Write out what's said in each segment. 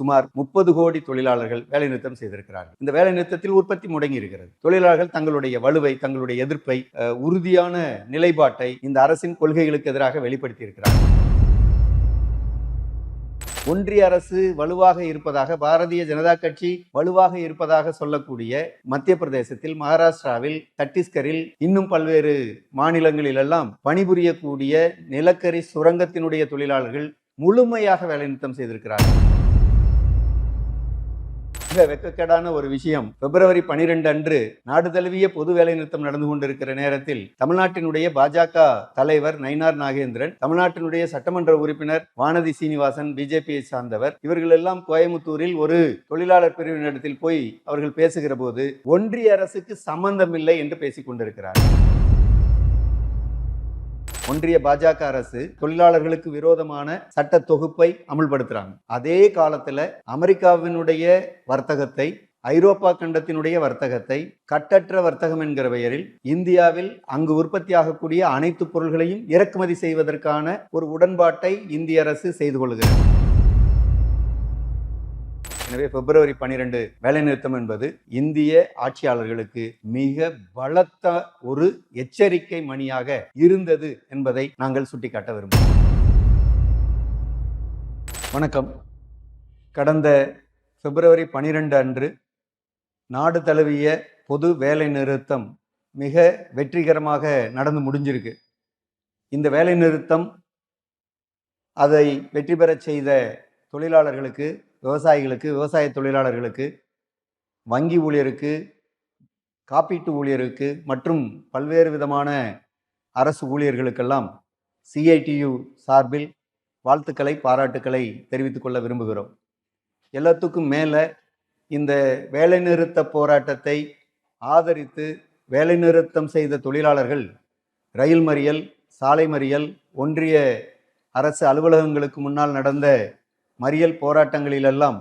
சுமார் முப்பது கோடி தொழிலாளர்கள் வேலைநிறுத்தம் செய்திருக்கிறார்கள். இந்த வேலைநிறுத்தத்தில் உற்பத்தி முடங்கி இருக்கிறது. தொழிலாளர்கள் தங்களுடைய வலுவை தங்களுடைய எதிர்ப்பை உறுதியான நிலைப்பாட்டை இந்த அரசின் கொள்கைகளுக்கு எதிராக வெளிப்படுத்தி இருக்கிறார்கள். ஒன்றிய அரசு வலுவாக இருப்பதாக பாரதிய ஜனதா கட்சி வலுவாக இருப்பதாக சொல்லக்கூடிய மத்திய பிரதேசத்தில் மகாராஷ்டிராவில் சத்தீஸ்கரில் இன்னும் பல்வேறு மாநிலங்களிலெல்லாம் பணிபுரியக்கூடிய நிலக்கரி சுரங்கத்தினுடைய தொழிலாளர்கள் முழுமையாக வேலைநிறுத்தம் செய்திருக்கிறார்கள். மிக வெக்கக்கேடான ஒரு விஷயம் பிப்ரவரி பனிரெண்டு அன்று நாடு தழுவிய பொது வேலைநிறுத்தம் நடந்து கொண்டிருக்கிற நேரத்தில் தமிழ்நாட்டினுடைய பாஜக தலைவர் நயினார் நாகேந்திரன் தமிழ்நாட்டினுடைய சட்டமன்ற உறுப்பினர் வானதி சீனிவாசன் பிஜேபியை சார்ந்தவர் இவர்கள் எல்லாம் கோயமுத்தூரில் ஒரு தொழிலாளர் பிரிவினிடத்தில் போய் அவர்கள் பேசுகிற போது ஒன்றிய அரசுக்கு சம்பந்தமில்லை என்று பேசிக் கொண்டிருக்கிறார் ஒன்றிய பாஜக அரசு தொழிலாளர்களுக்கு விரோதமான சட்ட தொகுப்பை அமல்படுத்துறாங்க. அதே காலத்துல அமெரிக்காவினுடைய வர்த்தகத்தை ஐரோப்பா கண்டத்தினுடைய வர்த்தகத்தை கட்டற்ற வர்த்தகம் என்கிற பெயரில் இந்தியாவில் அங்கு உற்பத்தியாகக்கூடிய அனைத்து பொருள்களையும் இறக்குமதி செய்வதற்கான ஒரு உடன்பாட்டை இந்திய அரசு செய்து கொள்கிறது. எனவே பிப்ரவரி பன்னிரெண்டு வேலைநிறுத்தம் என்பது இந்திய ஆட்சியாளர்களுக்கு மிக பலத்த ஒரு எச்சரிக்கை மணியாக இருந்தது என்பதை நாங்கள் சுட்டிக்காட்ட விரும்புகிறோம். வணக்கம். கடந்த பிப்ரவரி பனிரெண்டு அன்று நாடு தழுவிய பொது வேலை நிறுத்தம் மிக வெற்றிகரமாக நடந்து முடிஞ்சிருக்கு. இந்த வேலை நிறுத்தம் அதை வெற்றி பெறச் செய்த தொழிலாளர்களுக்கு விவசாயிகளுக்கு விவசாய தொழிலாளர்களுக்கு வங்கி ஊழியருக்கு காப்பீட்டு ஊழியருக்கு மற்றும் பல்வேறு விதமான அரசு ஊழியர்களுக்கெல்லாம் சிஐடியு சார்பில் வாழ்த்துக்களை பாராட்டுக்களை தெரிவித்துக்கொள்ள விரும்புகிறோம். எல்லாத்துக்கும் மேலே இந்த வேலைநிறுத்த போராட்டத்தை ஆதரித்து வேலைநிறுத்தம் செய்த தொழிலாளர்கள் ரயில் மறியல் சாலை மறியல் ஒன்றிய அரசு அலுவலகங்களுக்கு முன்னால் நடந்த மறியல் போராட்டங்களிலெல்லாம்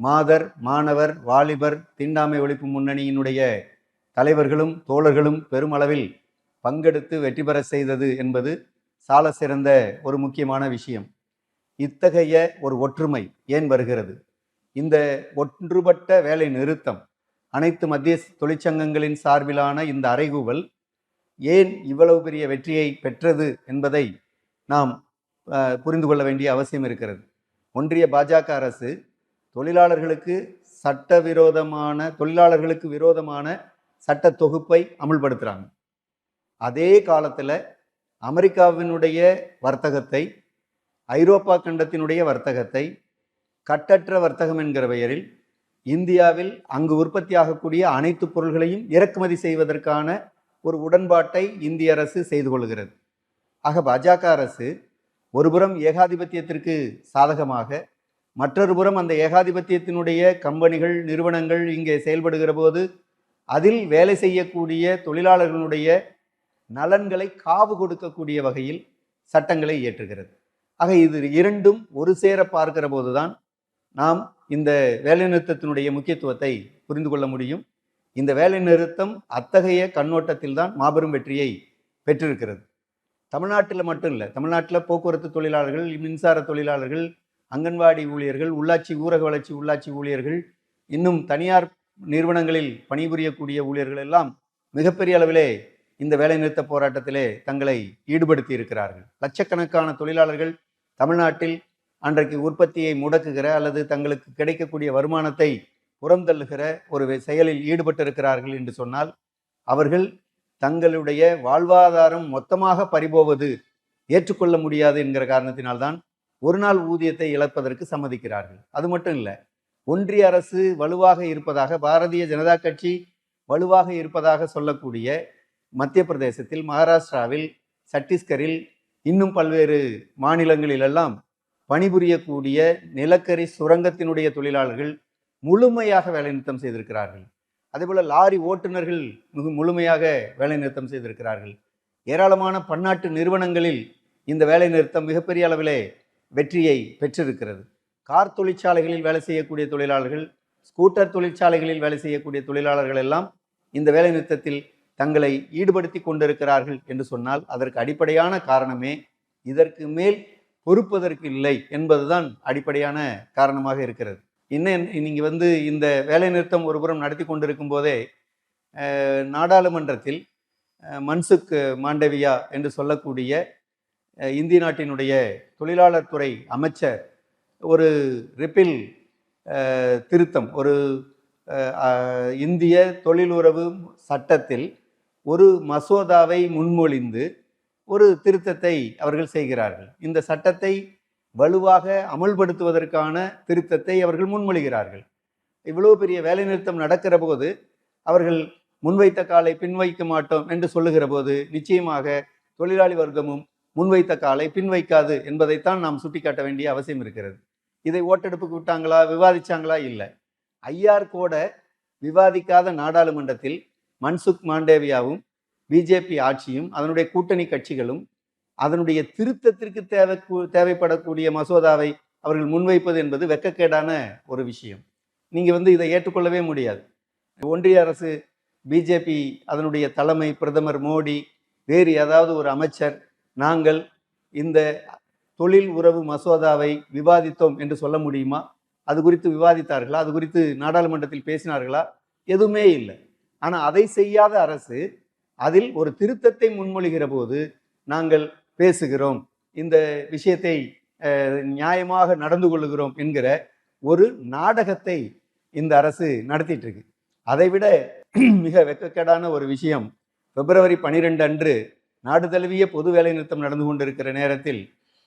மாதர் மாணவர் வாலிபர் தீண்டாமை ஒழிப்பு முன்னணியினுடைய தலைவர்களும் தோழர்களும் பெருமளவில் பங்கெடுத்து வெற்றி பெற செய்தது என்பது சால சிறந்த ஒரு முக்கியமான விஷயம். இத்தகைய ஒரு ஒற்றுமை ஏன் வருகிறது? இந்த ஒன்றுபட்ட வேலை நிறுத்தம் அனைத்து மத்திய தொழிற்சங்கங்களின் சார்பிலான இந்த அறைகூவல் ஏன் இவ்வளவு பெரிய வெற்றியை பெற்றது என்பதை நாம் புரிந்து கொள்ள வேண்டிய அவசியம் இருக்கிறது. ஒன்றிய பாஜக அரசு தொழிலாளர்களுக்கு சட்டவிரோதமான தொழிலாளர்களுக்கு விரோதமான சட்ட தொகுப்பை அமுல்படுத்துகிறாங்க அதே காலத்தில் அமெரிக்காவினுடைய வர்த்தகத்தை ஐரோப்பா கண்டத்தினுடைய வர்த்தகத்தை கட்டற்ற வர்த்தகம் என்கிற பெயரில் இந்தியாவில் அங்கு உற்பத்தியாகக்கூடிய அனைத்து பொருள்களையும் இறக்குமதி செய்வதற்கான ஒரு உடன்பாட்டை இந்திய அரசு செய்து கொள்கிறது. ஆக பாஜக அரசு ஒருபுறம் ஏகாதிபத்தியத்திற்கு சாதகமாக மற்றொரு புறம் அந்த ஏகாதிபத்தியத்தினுடைய கம்பெனிகள் நிறுவனங்கள் இங்கே செயல்படுகிற போது அதில் வேலை செய்யக்கூடிய தொழிலாளர்களுடைய நலன்களை காவு கொடுக்கக்கூடிய வகையில் சட்டங்களை இயற்றுகிறது. ஆக இது இரண்டும் ஒரு சேர பார்க்கிற போதுதான் நாம் இந்த வேலைநிறுத்தத்தினுடைய முக்கியத்துவத்தை புரிந்து கொள்ள முடியும். இந்த வேலைநிறுத்தம் அத்தகைய கண்ணோட்டத்தில் தான் மாபெரும் வெற்றியை பெற்றிருக்கிறது. தமிழ்நாட்டில் மட்டும் இல்லை தமிழ்நாட்டில் போக்குவரத்து தொழிலாளர்கள் மின்சார தொழிலாளர்கள் அங்கன்வாடி ஊழியர்கள் உள்ளாட்சி ஊரக வளர்ச்சி உள்ளாட்சி ஊழியர்கள் இன்னும் தனியார் நிறுவனங்களில் பணிபுரியக்கூடிய ஊழியர்கள் எல்லாம் மிகப்பெரிய அளவிலே இந்த வேலைநிறுத்த போராட்டத்திலே தங்களை ஈடுபடுத்தி இருக்கிறார்கள். லட்சக்கணக்கான தொழிலாளர்கள் தமிழ்நாட்டில் அன்றைக்கு உற்பத்தியை முடக்குகிற அல்லது தங்களுக்கு கிடைக்கக்கூடிய வருமானத்தை புறந்தள்ளுகிற ஒரு செயலில் ஈடுபட்டிருக்கிறார்கள் என்று சொன்னால் அவர்கள் தங்களுடைய வாழ்வாதாரம் மொத்தமாக பறிபோவது ஏற்றுக்கொள்ள முடியாது என்கிற காரணத்தினால்தான் ஒரு நாள் ஊதியத்தை இழப்பதற்கு சம்மதிக்கிறார்கள். அது மட்டும் இல்லை ஒன்றிய அரசு வலுவாக இருப்பதாக பாரதிய ஜனதா கட்சி வலுவாக இருப்பதாக சொல்லக்கூடிய மத்திய பிரதேசத்தில் மகாராஷ்டிராவில் சத்தீஸ்கரில் இன்னும் பல்வேறு மாநிலங்களிலெல்லாம் பணிபுரியக்கூடிய நிலக்கரி சுரங்கத்தினுடைய தொழிலாளர்கள் முழுமையாக வேலைநிறுத்தம் செய்திருக்கிறார்கள். அதேபோல் லாரி ஓட்டுநர்கள் மிக முழுமையாக வேலைநிறுத்தம் செய்திருக்கிறார்கள். ஏராளமான பன்னாட்டு நிறுவனங்களில் இந்த வேலைநிறுத்தம் மிகப்பெரிய அளவிலே வெற்றியை பெற்றிருக்கிறது. கார் தொழிற்சாலைகளில் வேலை செய்யக்கூடிய தொழிலாளர்கள் ஸ்கூட்டர் தொழிற்சாலைகளில் வேலை செய்யக்கூடிய தொழிலாளர்கள் எல்லாம் இந்த வேலைநிறுத்தத்தில் தங்களை ஈடுபடுத்தி கொண்டிருக்கிறார்கள் என்று சொன்னால் அதற்கு அடிப்படையான காரணமே இதற்கு மேல் பொறுப்பதற்கு இல்லை என்பதுதான் அடிப்படையான காரணமாக இருக்கிறது. இன்னும் நீங்கள் வந்து இந்த வேலைநிறுத்தம் ஒருபுறம் நடத்தி கொண்டிருக்கும் போதே நாடாளுமன்றத்தில் மன்சுக் மாண்டவியா என்று சொல்லக்கூடிய இந்திய நாட்டினுடைய தொழிலாளர் துறை அமைச்சர் ஒரு ரிப்பில் திருத்தம் ஒரு இந்திய தொழிலுறவு சட்டத்தில் ஒரு மசோதாவை முன்மொழிந்து ஒரு திருத்தத்தை அவர்கள் செய்கிறார்கள். இந்த சட்டத்தை வலுவாக அமல்படுத்துவதற்கான திருத்தத்தை அவர்கள் முன்மொழிகிறார்கள். இவ்வளவு பெரிய வேலைநிறுத்தம் நடக்கிற போது அவர்கள் முன்வைத்த காலை பின்வைக்க மாட்டோம் என்று சொல்லுகிற போது நிச்சயமாக தொழிலாளி வர்க்கமும் முன்வைத்த காலை பின்வைக்காது என்பதைத்தான் நாம் சுட்டிக்காட்ட வேண்டிய அவசியம் இருக்கிறது. இதை ஓட்டெடுப்புக்கு விட்டாங்களா விவாதிச்சாங்களா? இல்லை. ஐஆர் கூட விவாதிக்காத நாடாளுமன்றத்தில் மன்சுக் மாண்டேவியாவும் பிஜேபி ஆட்சியும் அதனுடைய கூட்டணி கட்சிகளும் அதனுடைய திருத்தத்திற்கு தேவை தேவைப்படக்கூடிய மசோதாவை அவர்கள் முன்வைப்பது என்பது வெக்கக்கேடான ஒரு விஷயம். நீங்கள் வந்து இதை ஏற்றுக்கொள்ளவே முடியாது. ஒன்றிய அரசு பிஜேபி அதனுடைய தலைமை பிரதமர் மோடி வேறு ஏதாவது ஒரு அமைச்சர் நாங்கள் இந்த தொழில் உறவு மசோதாவை விவாதித்தோம் என்று சொல்ல முடியுமா? அது குறித்து விவாதித்தார்களா? அது குறித்து நாடாளுமன்றத்தில் பேசினார்களா? எதுவுமே இல்லை. ஆனால் அதை செய்யாத அரசு அதில் ஒரு திருத்தத்தை முன்மொழிகிற போது நாங்கள் பேசுகிறோம். இந்த விஷயத்தை நியாயமாக நடந்து கொள்கிறோம் என்கிற ஒரு நாடகத்தை இந்த அரசு நடத்திட்டு இருக்கு அதைவிட மிக வெக்கக்கேடான ஒரு விஷயம் பிப்ரவரி பனிரெண்டு அன்று நாடு தழுவிய பொது வேலைநிறுத்தம் நடந்து கொண்டிருக்கிற நேரத்தில்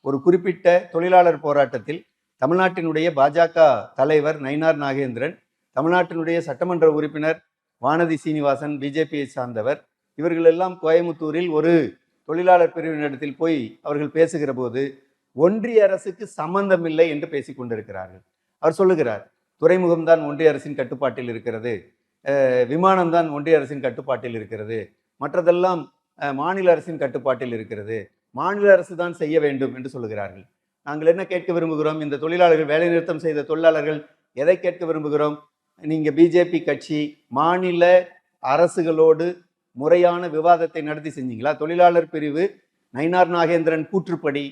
ஒரு குறிப்பிட்ட தொழிலாளர் போராட்டத்தில் தமிழ்நாட்டினுடைய பாஜக தலைவர் நயினார் நாகேந்திரன் தமிழ்நாட்டினுடைய சட்டமன்ற உறுப்பினர் வானதி சீனிவாசன் பிஜேபியை சார்ந்தவர் இவர்களெல்லாம் கோயமுத்தூரில் ஒரு தொழிலாளர் பிரிவினரிடத்தில் போய் அவர்கள் பேசுகிற போது ஒன்றிய அரசுக்கு சம்பந்தமில்லை என்று பேசிக் கொண்டிருக்கிறார்கள். அவர் சொல்லுகிறார் துறைமுகம்தான் ஒன்றிய அரசின் கட்டுப்பாட்டில் இருக்கிறது. விமானம்தான் ஒன்றிய அரசின் கட்டுப்பாட்டில் இருக்கிறது. மற்றதெல்லாம் மாநில அரசின் கட்டுப்பாட்டில் இருக்கிறது. மாநில அரசு தான் செய்ய வேண்டும் என்று சொல்லுகிறார்கள். நாங்கள் என்ன கேட்க விரும்புகிறோம்? இந்த தொழிலாளர்கள் வேலைநிறுத்தம் செய்த தொழிலாளர்கள் எதை கேட்க விரும்புகிறோம்? நீங்கள் பிஜேபி கட்சி மாநில அரசுகளோடு முறையான விவாதத்தை நடத்தி செஞ்சீங்களா? தொழிலாளர் பிரிவு நயினார் நாகேந்திரன் கூற்றுப்படி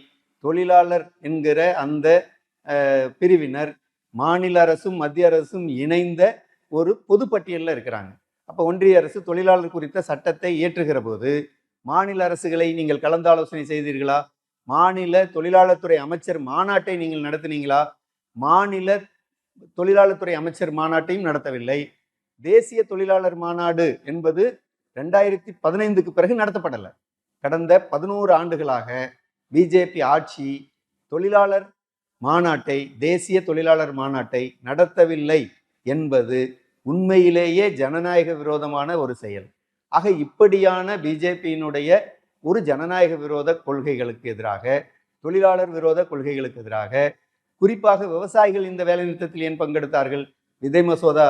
தொழிலாளர் என்கிற அந்த பிரிவினர் மாநில அரசும் மத்திய அரசும் இணைந்த ஒரு பொதுப்பட்டியலில் இருக்கிறாங்க. அப்போ ஒன்றிய அரசு தொழிலாளர் குறித்த சட்டத்தை இயற்றுகிற போது மாநில அரசுகளை நீங்கள் கலந்தாலோசனை செய்தீர்களா? மாநில தொழிலாளர் துறை அமைச்சர் மாநாட்டை நீங்கள் நடத்தினீங்களா? மாநில தொழிலாளர் துறை அமைச்சர் மாநாட்டையும் நடத்தவில்லை. தேசிய தொழிலாளர் மாநாடு என்பது ரெண்டாயிரத்தி பதினைந்துக்கு பிறகு நடத்தப்படலை. கடந்த பதினோரு ஆண்டுகளாக பிஜேபி ஆட்சி தொழிலாளர் மாநாட்டை தேசிய தொழிலாளர் மாநாட்டை நடத்தவில்லை என்பது உண்மையிலேயே ஜனநாயக விரோதமான ஒரு செயல். ஆக இப்படியான பிஜேபியினுடைய ஒரு ஜனநாயக விரோத கொள்கைகளுக்கு எதிராக தொழிலாளர் விரோத கொள்கைகளுக்கு எதிராக குறிப்பாக விவசாயிகள் இந்த வேலைநிறுத்தத்தில் ஏன் பங்கெடுத்தார்கள்? விதை மசோதா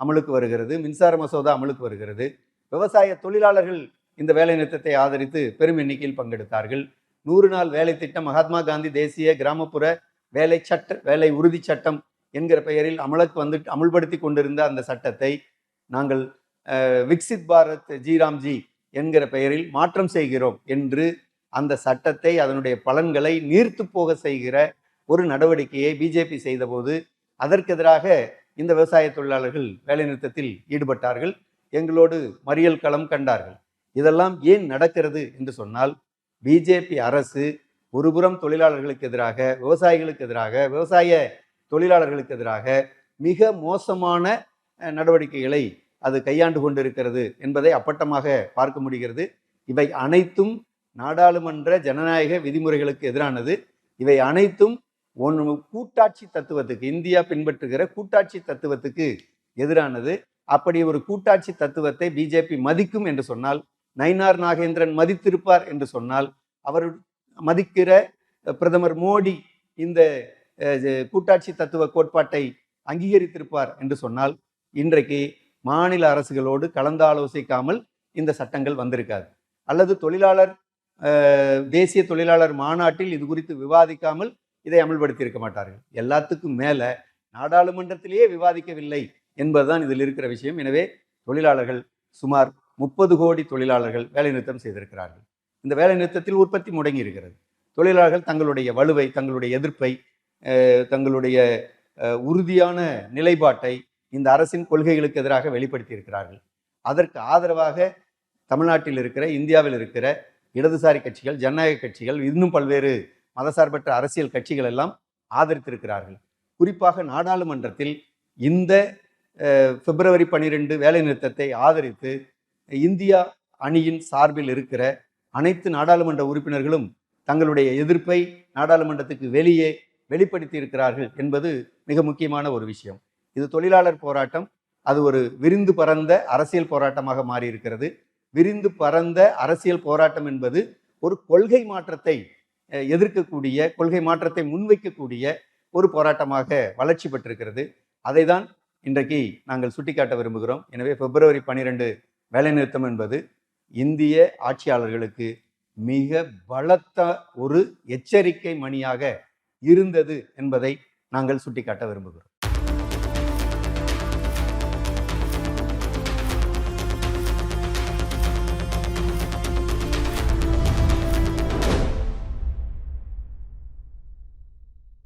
அமலுக்கு வருகிறது மின்சார மசோதா அமலுக்கு வருகிறது. விவசாய தொழிலாளர்கள் இந்த வேலைநிறுத்தத்தை ஆதரித்து பெரும் எண்ணிக்கையில் பங்கெடுத்தார்கள். நூறு நாள் வேலை திட்டம் மகாத்மா காந்தி தேசிய கிராமப்புற வேலை சட்ட வேலை உறுதி சட்டம் என்கிற பெயரில் அமலுக்கு வந்து அமுல்படுத்தி கொண்டிருந்த அந்த சட்டத்தை நாங்கள் விக்சித் பாரத் ஜிராம்ஜி என்கிற பெயரில் மாற்றம் செய்கிறோம் என்று அந்த சட்டத்தை அதனுடைய பலன்களை நீர்த்து போக செய்கிற ஒரு நடவடிக்கையை பிஜேபி செய்தபோது அதற்கெதிராக இந்த விவசாய தொழிலாளர்கள் வேலைநிறுத்தத்தில் ஈடுபட்டார்கள். எங்களோடு மறியல் களம் கண்டார்கள். இதெல்லாம் ஏன் நடக்கிறது என்று சொன்னால் பிஜேபி அரசு ஒருபுறம் தொழிலாளர்களுக்கு எதிராக விவசாயிகளுக்கு எதிராக விவசாய தொழிலாளர்களுக்கு எதிராக மிக மோசமான நடவடிக்கைகளை அது கையாண்டு கொண்டிருக்கிறது என்பதை அப்பட்டமாக பார்க்க முடிகிறது. இவை அனைத்தும் நாடாளுமன்ற ஜனநாயக விதிமுறைகளுக்கு எதிரானது. இவை அனைத்தும் ஒன்று கூட்டாட்சி தத்துவத்துக்கு இந்தியா பின்பற்றுகிற கூட்டாட்சி தத்துவத்துக்கு எதிரானது. அப்படி ஒரு கூட்டாட்சி தத்துவத்தை பிஜேபி மதிக்கும் என்று சொன்னால் நயினார் நாகேந்திரன் மதித்திருப்பார் என்று சொன்னால் அவர் மதிக்கிற பிரதமர் மோடி இந்த கூட்டாட்சி தத்துவ கோட்பாட்டை அங்கீகரித்திருப்பார் என்று சொன்னால் இன்றைக்கு மாநில அரசுகளோடு கலந்தாலோசிக்காமல் இந்த சட்டங்கள் வந்திருக்காது. அல்லது தொழிலாளர் தேசிய தொழிலாளர் மாநாட்டில் இது குறித்து விவாதிக்காமல் இதை அமல்படுத்தி இருக்க மாட்டார்கள். எல்லாத்துக்கும் மேலே நாடாளுமன்றத்திலேயே விவாதிக்கவில்லை. என்பதுதான் இதில் இருக்கிற விஷயம். எனவே தொழிலாளர்கள் சுமார் முப்பது கோடி தொழிலாளர்கள் வேலைநிறுத்தம் செய்திருக்கிறார்கள். இந்த வேலைநிறுத்தத்தில் உற்பத்தி முடங்கி இருக்கிறது. தொழிலாளர்கள் தங்களுடைய வலுவை தங்களுடைய எதிர்ப்பை தங்களுடைய உறுதியான நிலைப்பாட்டை இந்த அரசின் கொள்கைகளுக்கு எதிராக வெளிப்படுத்தியிருக்கிறார்கள் அதற்கு ஆதரவாக தமிழ்நாட்டில் இருக்கிற இந்தியாவில் இருக்கிற இடதுசாரி கட்சிகள் ஜனநாயக கட்சிகள் இன்னும் பல்வேறு மதசார்பற்ற அரசியல் கட்சிகள் எல்லாம் ஆதரித்திருக்கிறார்கள். குறிப்பாக நாடாளுமன்றத்தில் இந்த பிப்ரவரி பனிரெண்டு வேலைநிறுத்தத்தை ஆதரித்து இந்தியா அணியின் சார்பில் இருக்கிற அனைத்து நாடாளுமன்ற உறுப்பினர்களும் தங்களுடைய எதிர்ப்பை நாடாளுமன்றத்துக்கு வெளியே வெளிப்படுத்தி இருக்கிறார்கள் என்பது மிக முக்கியமான ஒரு விஷயம். இது தொழிலாளர் போராட்டம். அது ஒரு விரிந்து பறந்த அரசியல் போராட்டமாக மாறியிருக்கிறது. விரிந்து பறந்த அரசியல் போராட்டம் என்பது ஒரு கொள்கை மாற்றத்தை எதிர்க்கக்கூடிய கொள்கை மாற்றத்தை முன்வைக்கக்கூடிய ஒரு போராட்டமாக வளர்ச்சி பெற்றிருக்கிறது. அதை தான் இன்றைக்கு நாங்கள் சுட்டிக்காட்ட விரும்புகிறோம். எனவே பிப்ரவரி பனிரெண்டு வேலைநிறுத்தம் என்பது இந்திய ஆட்சியாளர்களுக்கு மிக பலத்த ஒரு எச்சரிக்கை மணியாக இருந்தது என்பதை நாங்கள் சுட்டிக்காட்ட விரும்புகிறோம்.